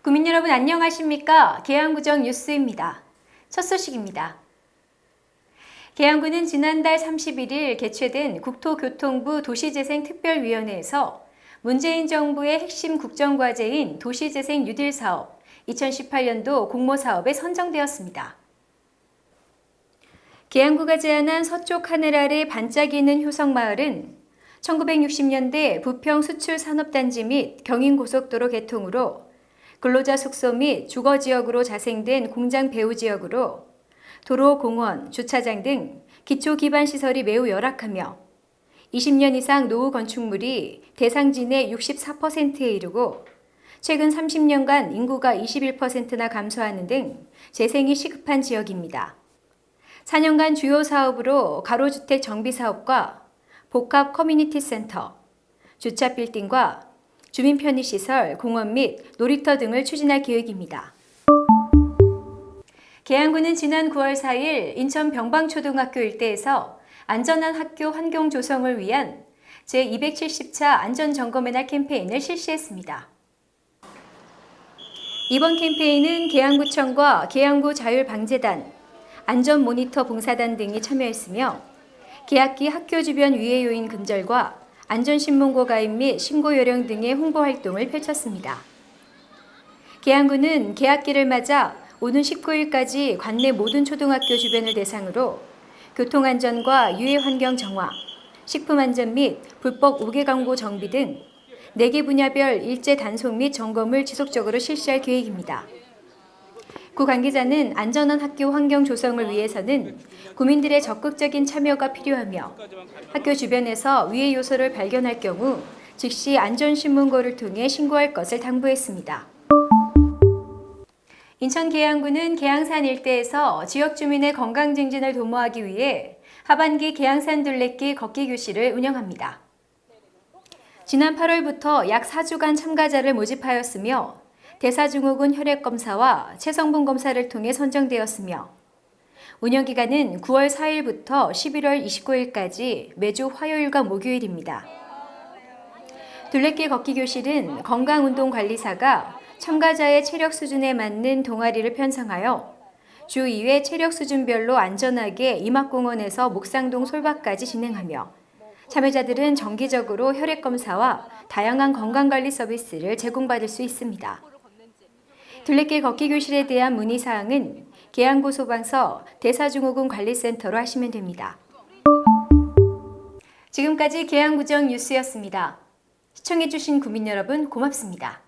국민 여러분 안녕하십니까? 계양구정 뉴스입니다. 첫 소식입니다. 계양구는 지난달 31일 개최된 국토교통부 도시재생특별위원회에서 문재인 정부의 핵심 국정과제인 도시재생 뉴딜 사업 2018년도 공모 사업에 선정되었습니다. 계양구가 제안한 서쪽 하늘 아래 반짝이는 효성마을은 1960년대 부평 수출 산업단지 및 경인고속도로 개통으로 근로자 숙소 및 주거 지역으로 자생된 공장 배후 지역으로 도로, 공원, 주차장 등 기초 기반 시설이 매우 열악하며 20년 이상 노후 건축물이 대상진의 64%에 이르고 최근 30년간 인구가 21%나 감소하는 등 재생이 시급한 지역입니다. 4년간 주요 사업으로 가로주택 정비 사업과 복합 커뮤니티 센터, 주차 빌딩과 주민 편의 시설, 공원 및 놀이터 등을 추진할 계획입니다. 계양구는 지난 9월 4일 인천 병방초등학교 일대에서 안전한 학교 환경 조성을 위한 제270차 안전점검의 날 캠페인을 실시했습니다. 이번 캠페인은 계양구청과 계양구 자율방재단, 안전모니터 봉사단 등이 참여했으며 계약기 학교 주변 유해 요인 근절과 안전신문고 가입 및 신고 요령 등의 홍보 활동을 펼쳤습니다. 계양구는 계약기를 맞아 오는 19일까지 관내 모든 초등학교 주변을 대상으로 교통안전과 유해 환경 정화, 식품안전 및 불법 우개 광고 정비 등 4개 분야별 일제 단속 및 점검을 지속적으로 실시할 계획입니다. 구 관계자는 안전한 학교 환경 조성을 위해서는 구민들의 적극적인 참여가 필요하며 학교 주변에서 위해 요소를 발견할 경우 즉시 안전신문고를 통해 신고할 것을 당부했습니다. 인천 계양구는 계양산 일대에서 지역 주민의 건강 증진을 도모하기 위해 하반기 계양산 둘레길 걷기 교실을 운영합니다. 지난 8월부터 약 4주간 참가자를 모집하였으며 대사증후군 혈액 검사와 체성분 검사를 통해 선정되었으며 운영 기간은 9월 4일부터 11월 29일까지 매주 화요일과 목요일입니다. 둘레길 걷기 교실은 건강운동관리사가 참가자의 체력 수준에 맞는 동아리를 편성하여 주 2회 체력 수준별로 안전하게 임학공원에서 목상동 솔밭까지 진행하며 참여자들은 정기적으로 혈액 검사와 다양한 건강관리 서비스를 제공받을 수 있습니다. 둘레길 걷기 교실에 대한 문의 사항은 계양구 소방서 대사증후군 관리센터로 하시면 됩니다. 지금까지 계양구정 뉴스였습니다. 시청해주신 국민 여러분 고맙습니다.